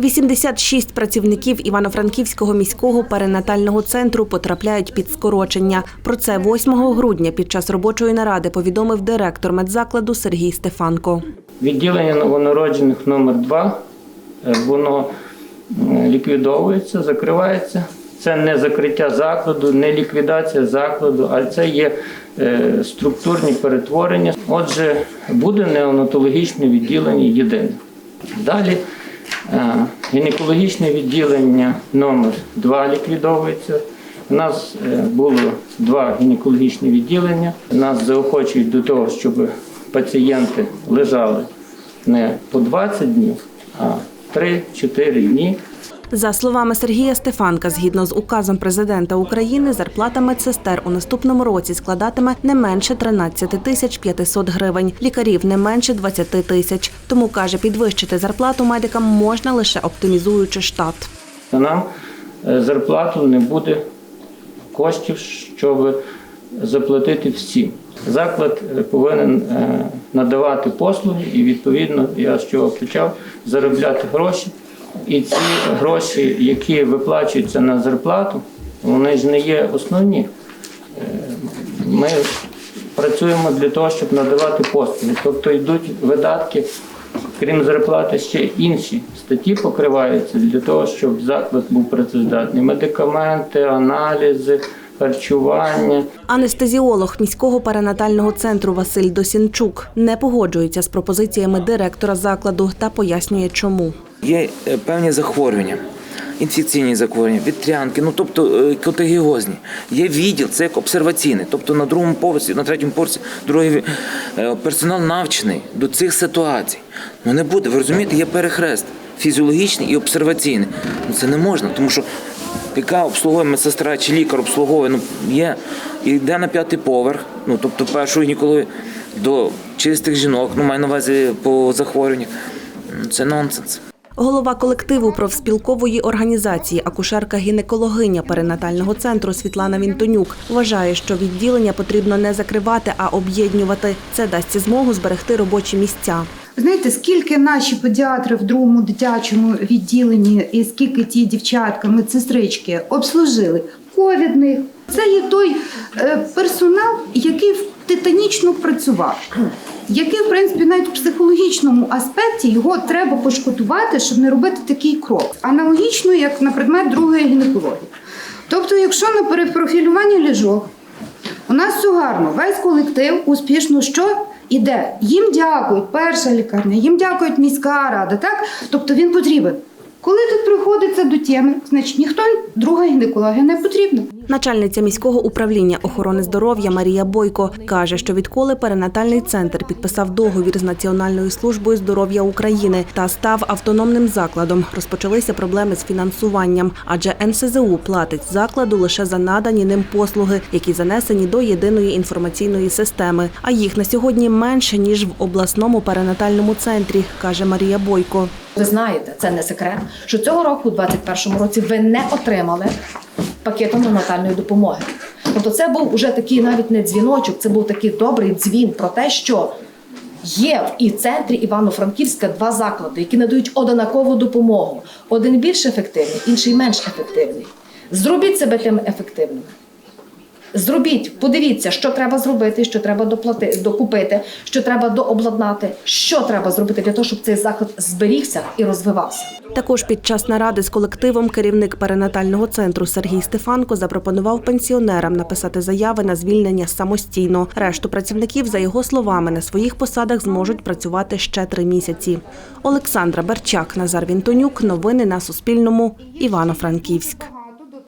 86 працівників Івано-Франківського міського перинатального центру потрапляють під скорочення. Про це 8 грудня під час робочої наради повідомив директор медзакладу Сергій Стефанко. Відділення новонароджених номер 2 воно ліквідовується, закривається. Це не закриття закладу, не ліквідація закладу, а це є е, структурні перетворення. Отже, буде неонатологічне відділення єдине. Далі е, гінекологічне відділення номер 2 ліквідовується. У нас е, було два гінекологічні відділення. Нас заохочують до того, щоб пацієнти лежали не по 20 днів, а 3-4 дні. За словами Сергія Стефанка, згідно з указом президента України, зарплата медсестер у наступному році складатиме не менше 13 тисяч 500 гривень, лікарів не менше 20 тисяч. Тому каже, підвищити зарплату медикам можна лише оптимізуючи штат. Нам е, зарплату не буде коштів, щоб заплатити всім. Заклад повинен е, надавати послуги і відповідно, я з чого почав, заробляти гроші. І ці гроші, які виплачуються на зарплату, вони ж не є основні. Е, Ми працюємо для того, щоб надавати послуги. Тобто йдуть видатки, крім зарплати, ще інші статті покриваються для того, щоб заклад був працездатний. Медикаменти, аналізи, харчування. Анестезіолог міського перинатального центру Василь Досінчук не погоджується з пропозиціями директора закладу та пояснює, чому. Є е, певні захворювання, інфекційні захворювання, вітрянки, ну тобто е, контагіозні. Є відділ, це як обсерваційний. Тобто на другому поверсі, на третьому поверсі, другий е, персонал навчений до цих ситуацій. Ну не буде. Ви розумієте, є перехрест фізіологічний і обсерваційний. Ну це не можна, тому що яка обслуговує медсестра чи лікар обслуговує, ну є і йде на п'ятий поверх, ну тобто першої ніколи до чистих жінок, ну маю на увазі по захворюваннях. Ну, Це нонсенс. Голова колективу профспілкової організації акушерка-гінекологиня перинатального центру Світлана Вінтонюк вважає, що відділення потрібно не закривати, а об'єднувати. Це дасть змогу зберегти робочі місця. Знаєте, скільки наші педіатри в другому дитячому відділенні і скільки ті дівчатка, медсестрички обслужили ковідних. Це є той е, персонал, який титанічно працював, який, в принципі, навіть в психологічному аспекті його треба пошкодувати, щоб не робити такий крок. Аналогічно, як на предмет другої гінекології. Тобто, якщо на перепрофілюванні ліжок у нас все гарно, весь колектив успішно що іде. Їм дякують перша лікарня, їм дякують міська рада, так? Тобто він потрібен. Коли тут приходиться до теми, значить ніхто друга гінекологія не потрібна. Начальниця міського управління охорони здоров'я Марія Бойко каже, що відколи перинатальний центр підписав договір з Національною службою здоров'я України та став автономним закладом, розпочалися проблеми з фінансуванням, адже НСЗУ платить закладу лише за надані ним послуги, які занесені до єдиної інформаційної системи. А їх на сьогодні менше ніж в обласному перинатальному центрі, каже Марія Бойко. Ви знаєте, це не секрет, що цього року, у 2021 році, ви не отримали пакету неонатальної допомоги. Тобто, це був уже такий навіть не дзвіночок, це був такий добрий дзвін про те, що є в і центрі Івано-Франківська два заклади, які надають однакову допомогу. Один більш ефективний, інший менш ефективний. Зробіть себе тим ефективним. Зробіть, подивіться, що треба зробити, що треба доплати, докупити, що треба дообладнати, що треба зробити для того, щоб цей заклад зберігся і розвивався. Також під час наради з колективом керівник перинатального центру Сергій Стефанко запропонував пенсіонерам написати заяви на звільнення самостійно. Решту працівників, за його словами, на своїх посадах зможуть працювати ще три місяці. Олександра Берчак, Назар Вінтонюк. Новини на Суспільному. Івано-Франківськ.